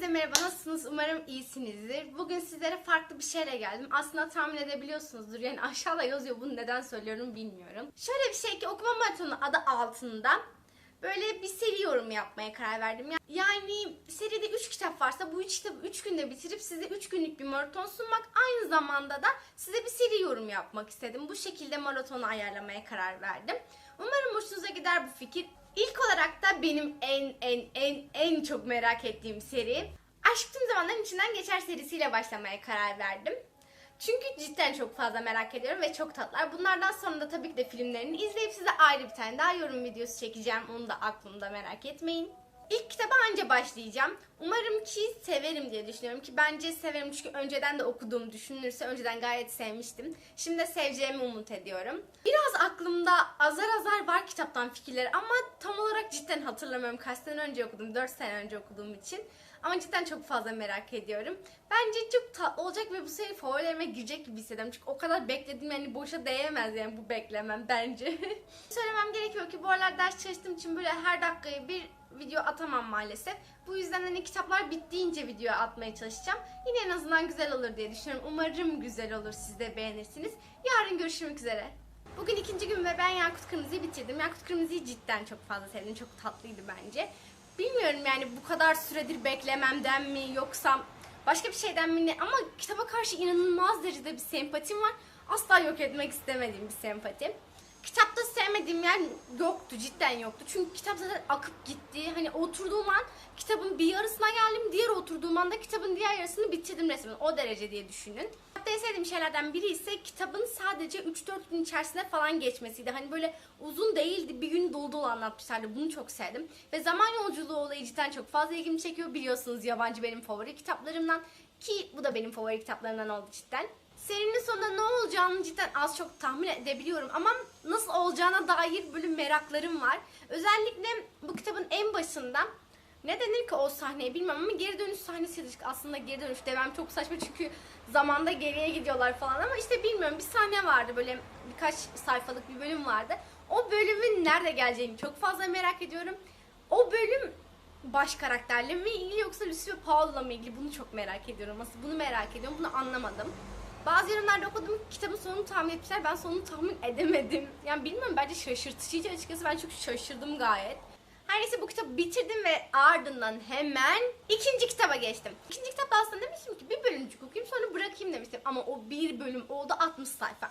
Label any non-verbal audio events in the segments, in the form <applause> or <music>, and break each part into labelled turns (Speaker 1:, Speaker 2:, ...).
Speaker 1: Herkese merhaba nasılsınız? Umarım iyisinizdir. Bugün sizlere farklı bir şeyle geldim. Aslında tahmin edebiliyorsunuzdur. Yani aşağıda yazıyor bunu neden söylüyorum bilmiyorum. Şöyle bir şey ki okuma maratonu adı altında böyle bir seri yorum yapmaya karar verdim. Yani seride 3 kitap varsa bu 3 kitabı 3 günde bitirip size 3 günlük bir maraton sunmak aynı zamanda da size bir seri yorum yapmak istedim. Bu şekilde maratonu ayarlamaya karar verdim. Umarım hoşunuza gider bu fikir. İlk olarak da benim en en en en çok merak ettiğim seri Aşk Tüm Zamanların İçinden Geçer serisiyle başlamaya karar verdim. Çünkü cidden çok fazla merak ediyorum ve çok tatlılar. Bunlardan sonra da tabii ki de filmlerini izleyip size ayrı bir tane daha yorum videosu çekeceğim. Onu da aklımda merak etmeyin. İlk kitaba anca başlayacağım. Umarım ki severim diye düşünüyorum ki bence severim çünkü önceden de okuduğum düşünülürse önceden gayet sevmiştim. Şimdi de seveceğimi umut ediyorum. Biraz aklımda azar azar var kitaptan fikirleri ama tam olarak cidden hatırlamıyorum. Kaç sene önce okudum, 4 sene önce okuduğum için. Ama cidden çok fazla merak ediyorum. Bence çok tatlı olacak ve bu seri favorilerime girecek gibi hissediyorum. Çünkü o kadar bekledim yani boşa değemez yani bu beklemem bence. <laughs> Söylemem gerekiyor ki bu aralar ders çalıştığım için böyle her dakikaya bir video atamam maalesef. Bu yüzden hani kitaplar bittiğince video atmaya çalışacağım. Yine en azından güzel olur diye düşünüyorum. Umarım güzel olur siz de beğenirsiniz. Yarın görüşmek üzere. Bugün ikinci gün ve ben Yakut Kırmızı'yı bitirdim. Yakut Kırmızı'yı cidden çok fazla sevdim. Çok tatlıydı bence. Bilmiyorum yani bu kadar süredir beklememden mi yoksa başka bir şeyden mi ne ama kitaba karşı inanılmaz derecede bir sempatim var. Asla yok etmek istemediğim bir sempati. Kitapta sevmediğim yer yoktu cidden yoktu. Çünkü kitap zaten akıp gitti. Hani oturduğum an kitabın bir yarısına geldim. Diğer oturduğum anda kitabın diğer yarısını bitirdim resmen. O derece diye düşünün. Hatta en sevdiğim şeylerden biri ise kitabın sadece 3-4 gün içerisinde falan geçmesiydi. Hani böyle uzun değildi. Bir gün dolu dolu anlatmışlardı. Bunu çok sevdim. Ve zaman yolculuğu olayı cidden çok fazla ilgimi çekiyor. Biliyorsunuz yabancı benim favori kitaplarımdan. Ki bu da benim favori kitaplarımdan oldu cidden. Serinin sonunda ne olacağını cidden az çok tahmin edebiliyorum ama nasıl olacağına dair böyle meraklarım var. Özellikle bu kitabın en başında ne denir ki o sahneye bilmem ama geri dönüş sahnesi aslında geri dönüş demem çok saçma çünkü zamanda geriye gidiyorlar falan ama işte bilmiyorum bir sahne vardı böyle birkaç sayfalık bir bölüm vardı. O bölümün nerede geleceğini çok fazla merak ediyorum. O bölüm baş karakterle mi ilgili yoksa Lucy ve Paul'la mı ilgili bunu çok merak ediyorum. Nasıl bunu merak ediyorum bunu anlamadım. Bazı yorumlarda okudum kitabın sonunu tahmin etmişler. Ben sonunu tahmin edemedim. Yani bilmiyorum bence şaşırtıcıydı açıkçası. Ben çok şaşırdım gayet. Her neyse bu kitabı bitirdim ve ardından hemen ikinci kitaba geçtim. İkinci kitapta aslında demiştim ki bir bölümcük okuyayım sonra bırakayım demiştim. Ama o bir bölüm oldu 60 sayfa.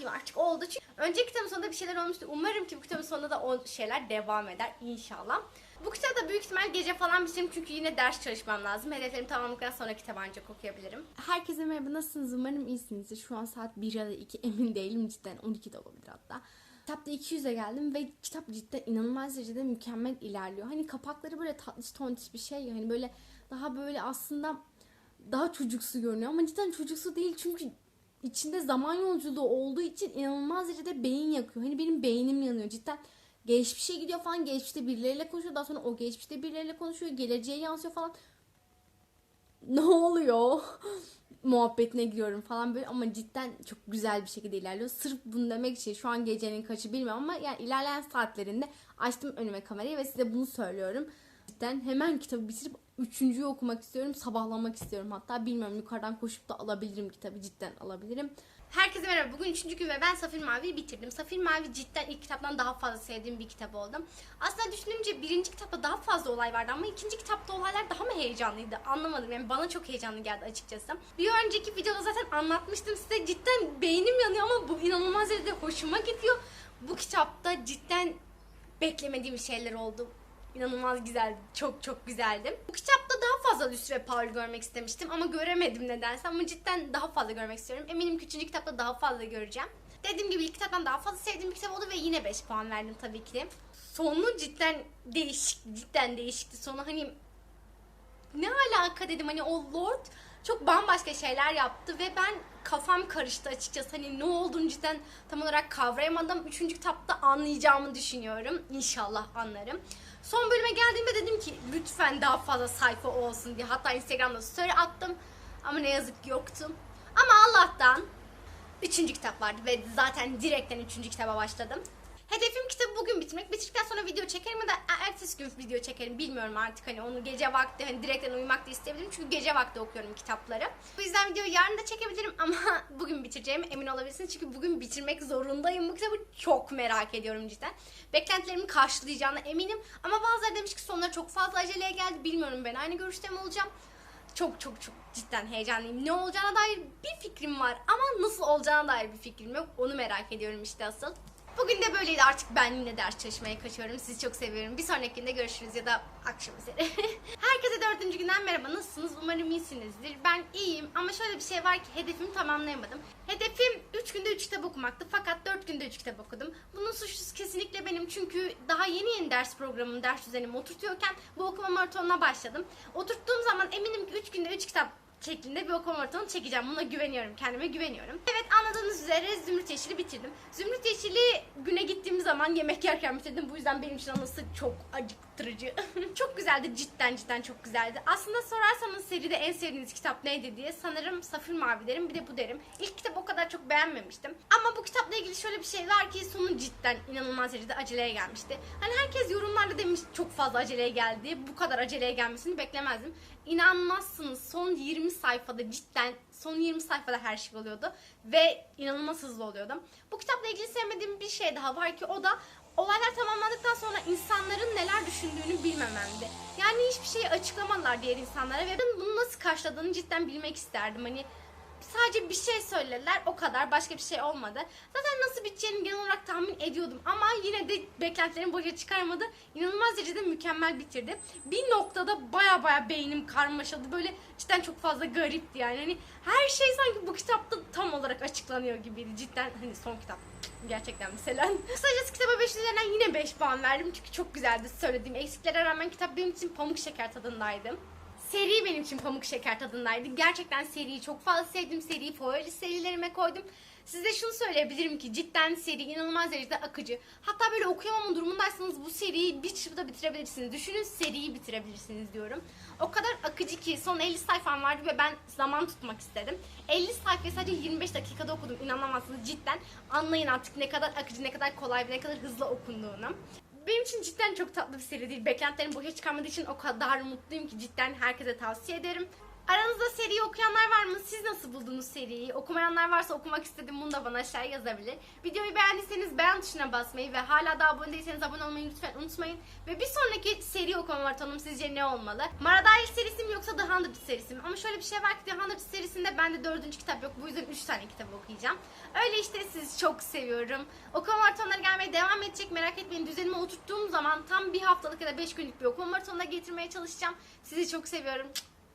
Speaker 1: Yapayım artık oldu çünkü önceki kitabın sonunda bir şeyler olmuştu. Umarım ki bu kitabın sonunda da o şeyler devam eder inşallah. Bu kitabı da büyük ihtimal gece falan bitiririm çünkü yine ders çalışmam lazım. Hedeflerim tamamladıktan sonra kitabı ancak okuyabilirim. Herkese merhaba nasılsınız? Umarım iyisinizdir. Şu an saat 1 ya da 2 emin değilim cidden 12 de olabilir hatta. Kitapta 200'e geldim ve kitap cidden inanılmaz derecede mükemmel ilerliyor. Hani kapakları böyle tatlış tontiş bir şey. Hani böyle daha böyle aslında daha çocuksu görünüyor ama cidden çocuksu değil çünkü içinde zaman yolculuğu olduğu için inanılmaz derecede beyin yakıyor. Hani benim beynim yanıyor cidden. Geçmişe gidiyor falan. Geçmişte birileriyle konuşuyor. Daha sonra o geçmişte birileriyle konuşuyor. Geleceğe yansıyor falan. Ne oluyor? <laughs> Muhabbetine giriyorum falan böyle ama cidden çok güzel bir şekilde ilerliyor. Sırf bunu demek için şu an gecenin kaçı bilmiyorum ama yani ilerleyen saatlerinde açtım önüme kamerayı ve size bunu söylüyorum. Cidden hemen kitabı bitirip üçüncüyü okumak istiyorum. Sabahlamak istiyorum hatta. Bilmiyorum yukarıdan koşup da alabilirim kitabı. Cidden alabilirim. Herkese merhaba. Bugün üçüncü gün ve ben Safir Mavi'yi bitirdim. Safir Mavi cidden ilk kitaptan daha fazla sevdiğim bir kitap oldu. Aslında düşününce birinci kitapta daha fazla olay vardı ama ikinci kitapta olaylar daha mı heyecanlıydı? Anlamadım. Yani bana çok heyecanlı geldi açıkçası. Bir önceki videoda zaten anlatmıştım size. Cidden beynim yanıyor ama bu inanılmaz derecede hoşuma gidiyor. Bu kitapta cidden beklemediğim şeyler oldu inanılmaz güzel, çok çok güzeldi. Bu kitapta daha fazla Lucy ve Paul görmek istemiştim ama göremedim nedense ama cidden daha fazla görmek istiyorum. Eminim ki üçüncü kitapta daha fazla göreceğim. Dediğim gibi ilk kitaptan daha fazla sevdiğim bir kitap oldu ve yine 5 puan verdim tabii ki. Sonu cidden değişik, cidden değişikti. Sonu hani ne alaka dedim hani o Lord çok bambaşka şeyler yaptı ve ben kafam karıştı açıkçası. Hani ne olduğunu cidden tam olarak kavrayamadım. Üçüncü kitapta anlayacağımı düşünüyorum. İnşallah anlarım. Son bölüme geldiğimde dedim ki lütfen daha fazla sayfa olsun diye. Hatta Instagram'da story attım. Ama ne yazık ki yoktu. Ama Allah'tan üçüncü kitap vardı ve zaten direkten üçüncü kitaba başladım. Hedefim bugün bitirmek. Bitirdikten sonra video çekerim ya da e- ertesi gün video çekerim. Bilmiyorum artık hani onu gece vakti hani direkten uyumak da isteyebilirim. Çünkü gece vakti okuyorum kitapları. Bu yüzden videoyu yarın da çekebilirim <laughs> ama bugün bitireceğime emin olabilirsiniz. Çünkü bugün bitirmek zorundayım. Bu kitabı çok merak ediyorum cidden. Beklentilerimi karşılayacağına eminim. Ama bazıları demiş ki sonları çok fazla aceleye geldi. Bilmiyorum ben aynı görüşte mi olacağım? çok çok çok cidden heyecanlıyım. Ne olacağına dair bir fikrim var ama nasıl olacağına dair bir fikrim yok. Onu merak ediyorum işte asıl. Bugün de böyleydi artık ben yine ders çalışmaya kaçıyorum. Sizi çok seviyorum. Bir sonrakinde görüşürüz ya da akşam üzeri. <laughs> Herkese dördüncü günden merhaba. Nasılsınız? Umarım iyisinizdir. Ben iyiyim ama şöyle bir şey var ki hedefimi tamamlayamadım. Hedefim 3 günde 3 kitap okumaktı fakat 4 günde 3 kitap okudum. Bunun suçlusu kesinlikle benim çünkü daha yeni yeni ders programımı, ders düzenimi oturtuyorken bu okuma maratonuna başladım. Oturttuğum zaman eminim ki 3 günde 3 kitap şeklinde bir okuma maratonu çekeceğim. Buna güveniyorum. Kendime güveniyorum. Evet anladığınız üzere Zümrüt Yeşil'i bitirdim. Zümrüt Yeşil'i güne gittiğim zaman yemek yerken bitirdim. Bu yüzden benim için anısı çok acıktırıcı. <laughs> çok güzeldi. Cidden cidden çok güzeldi. Aslında sorarsanız seride en sevdiğiniz kitap neydi diye sanırım Safir Mavi derim. Bir de bu derim. İlk kitap o kadar çok beğenmemiştim. Ama bu kitapla ilgili şöyle bir şey var ki sonu cidden inanılmaz derecede aceleye gelmişti. Hani herkes yorumlarda demiş çok fazla aceleye geldi. Bu kadar aceleye gelmesini beklemezdim. İnanmazsınız son 20 sayfada cidden son 20 sayfada her şey oluyordu ve inanılmaz hızlı oluyordu. Bu kitapla ilgili sevmediğim bir şey daha var ki o da olaylar tamamlandıktan sonra insanların neler düşündüğünü bilmememdi. Yani hiçbir şeyi açıklamadılar diğer insanlara ve ben bunu nasıl karşıladığını cidden bilmek isterdim. Hani sadece bir şey söylediler o kadar başka bir şey olmadı. Zaten nasıl biteceğini genel olarak tahmin ediyordum ama yine de beklentilerimi boşa çıkarmadı. İnanılmaz derecede mükemmel bitirdi. Bir noktada baya baya beynim karmaşadı. Böyle cidden çok fazla garipti yani. Hani her şey sanki bu kitapta tam olarak açıklanıyor gibiydi. Cidden hani son kitap gerçekten mesela. <laughs> Kısacası kitaba 5 üzerinden yine 5 puan verdim çünkü çok güzeldi söylediğim eksiklere rağmen kitap benim için pamuk şeker tadındaydı. Seri benim için pamuk şeker tadındaydı. Gerçekten seriyi çok fazla sevdim. Seriyi favori serilerime koydum. Size şunu söyleyebilirim ki cidden seri inanılmaz derecede akıcı. Hatta böyle okuyamama durumundaysanız bu seriyi bir çırpıda bitirebilirsiniz. Düşünün seriyi bitirebilirsiniz diyorum. O kadar akıcı ki son 50 sayfam vardı ve ben zaman tutmak istedim. 50 sayfayı sadece 25 dakikada okudum. İnanamazsınız cidden. Anlayın artık ne kadar akıcı, ne kadar kolay ve ne kadar hızlı okunduğunu. Benim için cidden çok tatlı bir seri değil. Beklentilerim boşa çıkarmadığı için o kadar mutluyum ki cidden herkese tavsiye ederim. Aranızda seriyi okuyanlar var mı? Siz nasıl buldunuz seriyi? Okumayanlar varsa okumak istedim bunu da bana aşağıya yazabilir. Videoyu beğendiyseniz beğen tuşuna basmayı ve hala da abone değilseniz abone olmayı lütfen unutmayın. Ve bir sonraki seri okuma maratonum sizce ne olmalı? Maradail serisi mi yoksa The Hundred serisi mi? Ama şöyle bir şey var ki The Hundred serisinde bende dördüncü kitap yok. Bu yüzden üç tane kitap okuyacağım. Öyle işte sizi çok seviyorum. Okuma maratonları gelmeye devam edecek merak etmeyin. Düzenime oturttuğum zaman tam bir haftalık ya da beş günlük bir okuma maratonuna getirmeye çalışacağım. Sizi çok seviyorum.